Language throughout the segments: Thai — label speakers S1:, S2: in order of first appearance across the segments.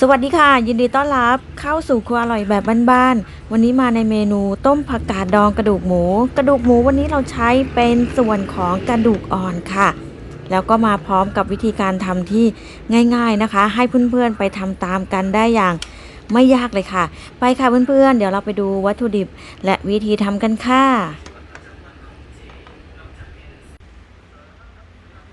S1: สวัสดีค่ะ ยินดีต้อนรับเข้าสู่ครัวอร่อยแบบบ้านๆวันนี้มาในเมนูต้มผักกาดดองกระดูกหมู กระดูกหมูวันนี้เราใช้เป็นส่วนของกระดูกอ่อนค่ะ แล้วก็มาพร้อมกับวิธีการทำที่ง่าย ๆนะคะ ให้เพื่อนๆไปทำตามกันได้อย่างไม่ยากเลยค่ะ ไปค่ะเพื่อนๆเดี๋ยวเราไปดูวัตถุดิบ และวิธีทำกันค่ะ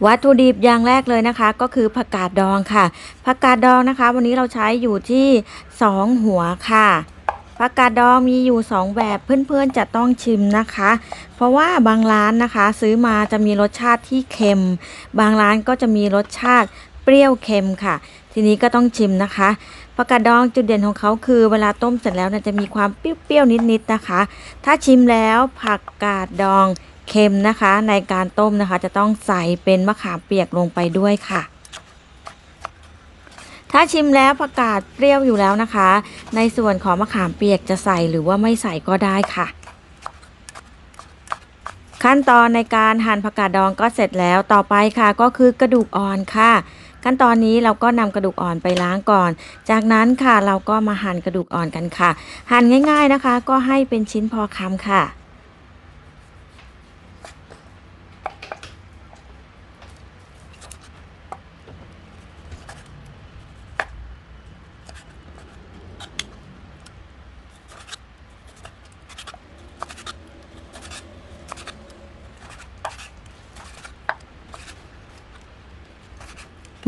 S1: วัตถุดิบอย่างแรกเลยนะคะ ก็คือผักกาดดองค่ะผักกาดดองนะคะ วันนี้เราใช้อยู่ที่ 2 หัวค่ะผักกาดดองมีอยู่ 2 แบบเพื่อนๆจะต้องชิมนะคะ เพราะว่าบางร้านนะคะ ซื้อมาจะมีรสชาติที่เค็ม บางร้านก็จะมีรสชาติ เปรี้ยวเค็มค่ะ ทีนี้ก็ต้องชิมนะคะผักกาดดองจุดเด่นของเขาคือเวลาต้มเสร็จแล้วเนี่ยจะมีความเปรี้ยวๆนิดๆนะคะ ถ้าชิมแล้วผักกาดดองเค็มนะคะ ในการต้มนะคะ จะต้องใส่เป็นมะขามเปียกลงไปด้วยค่ะ ถ้าชิมแล้วผักกาดเปรี้ยวอยู่แล้วนะคะ ในส่วนของมะขามเปียกจะใส่หรือว่าไม่ใส่ก็ได้ค่ะขั้นตอนในการหั่นผักกาดดองก็เสร็จแล้วต่อไปค่ะ ก็คือกระดูกอ่อนค่ะ ขั้นตอนนี้เราก็นำกระดูกอ่อนไปล้างก่อน จากนั้นค่ะเราก็มาหั่นกระดูกอ่อนกันค่ะ หั่นง่าย ๆนะคะ ก็ให้เป็นชิ้นพอคำค่ะ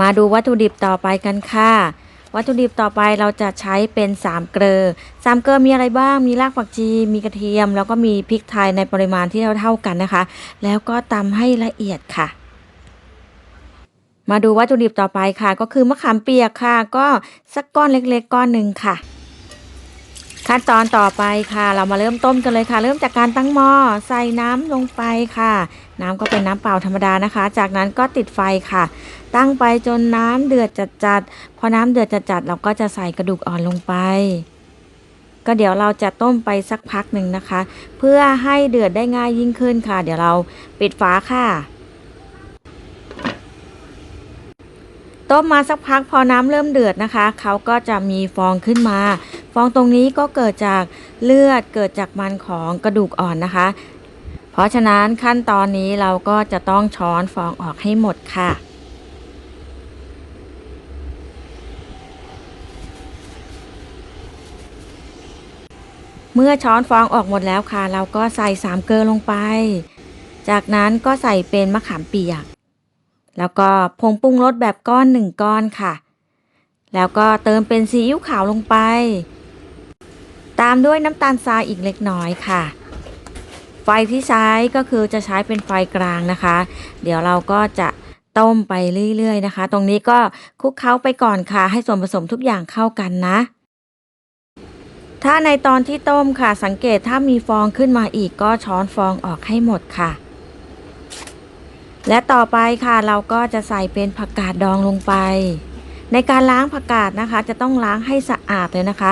S1: มาดูวัตถุดิบต่อไปกันค่ะ วัตถุดิบต่อไปเราจะใช้เป็น3เกลือสามเกลือมีอะไรบ้าง มีรากผักชี มีกระเทียม แล้วก็มีพริกไทยในปริมาณที่เท่าๆกันนะคะ แล้วก็ตำให้ละเอียดค่ะมาดูวัตถุดิบต่อไปค่ะ ก็คือมะขามเปียกค่ะ ก็สักก้อนเล็กๆ ก้อนหนึ่งค่ะ ขั้นตอนต่อไปค่ะ เรามาเริ่มต้มกันเลยค่ะ เริ่มจากการตั้งหม้อใส่น้ำลงไปค่ะ น้ำก็เป็นน้ำเปล่าธรรมดานะคะ จากนั้นก็ติดไฟค่ะ ตั้งไปจนน้ำเดือดจัดๆพอน้ำเดือดจัดๆเราก็จะใส่กระดูกอ่อนลงไป ก็เดี๋ยวเราจะต้มไปสักพักหนึ่งนะคะ เพื่อให้เดือดได้ง่ายยิ่งขึ้นค่ะ เดี๋ยวเราปิดฝาค่ะต้มมาสักพักพอน้ำเริ่มเดือดนะคะ เขาก็จะมีฟองขึ้นมา ฟองตรงนี้ก็เกิดจากเลือดเกิดจากมันของกระดูกอ่อนนะคะ เพราะฉะนั้นขั้นตอนนี้เราก็จะต้องช้อนฟองออกให้หมดค่ะเมื่อช้อนฟองออกหมดแล้วค่ะ เราก็ใส่สามเกลือลงไป จากนั้นก็ใส่เป็นมะขามเปียก แล้วก็ผงปรุงรสแบบก้อนหนึ่งก้อนค่ะ แล้วก็เติมเป็นซีอิ๊วขาวลงไป ตามด้วยน้ำตาลทรายอีกเล็กน้อยค่ะ ไฟที่ใช้ก็คือจะใช้เป็นไฟกลางนะคะ เดี๋ยวเราก็จะต้มไปเรื่อยๆนะคะ ตรงนี้ก็คลุกเคล้าไปก่อนค่ะ ให้ส่วนผสมทุกอย่างเข้ากันนะ ถ้าในตอนที่ต้มค่ะ สังเกตถ้ามีฟองขึ้นมาอีกก็ช้อนฟองออกให้หมดค่ะ และต่อไปค่ะเราก็จะใส่เป็นผักกาดดองลงไป ในการล้างผักกาดนะคะ จะต้องล้างให้สะอาดเลยนะคะ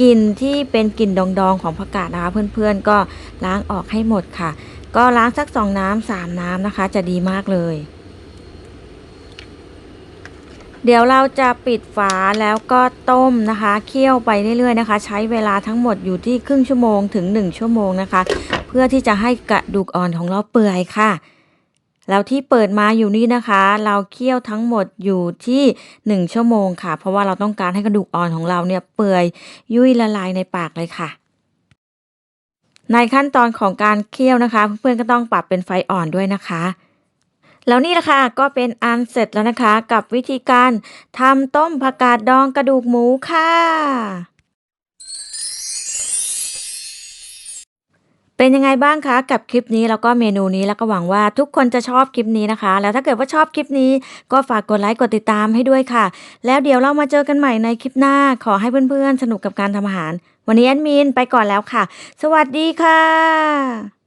S1: กลิ่นที่เป็นกลิ่นดองๆของผักกาดนะคะ เพื่อนๆก็ล้างออกให้หมดค่ะ ก็ล้างสักสองน้ำสามน้ำนะคะ จะดีมากเลย เดี๋ยวเราจะปิดฝาแล้วก็ต้มนะคะเคี่ยวไปเรื่อยๆนะคะ ใช้เวลาทั้งหมดอยู่ที่ครึ่งชั่วโมงถึง 1 ชั่วโมงนะคะ เพื่อที่จะให้กระดูกอ่อนของเราเปื่อยค่ะ แล้วที่เปิดมาอยู่นี่นะคะ เราเคี่ยวทั้งหมดอยู่ที่ 1 ชั่วโมงค่ะ เพราะว่าเราต้องการให้กระดูกอ่อนของเราเนี่ยเปื่อยยุ่ยละลายในปากเลยค่ะ ในขั้นตอนของการเคี่ยวนะคะ เพื่อนๆก็ต้องปรับเป็นไฟอ่อนด้วยนะคะแล้วนี่แหละค่ะก็เป็นอันเสร็จแล้วนะคะ กับวิธีการทำต้มผักกาดดองกระดูกหมูค่ะ เป็นยังไงบ้างคะกับคลิปนี้แล้วก็เมนูนี้แล้วก็หวังว่าทุกคนจะชอบคลิปนี้นะคะ แล้วถ้าเกิดว่าชอบคลิปนี้ก็ฝากกดไลค์กดติดตามให้ด้วยค่ะ แล้วเดี๋ยวเรามาเจอกันใหม่ในคลิปหน้าขอให้เพื่อนๆสนุกกับการทำอาหาร วันนี้แอดมินไปก่อนแล้วค่ะ สวัสดีค่ะ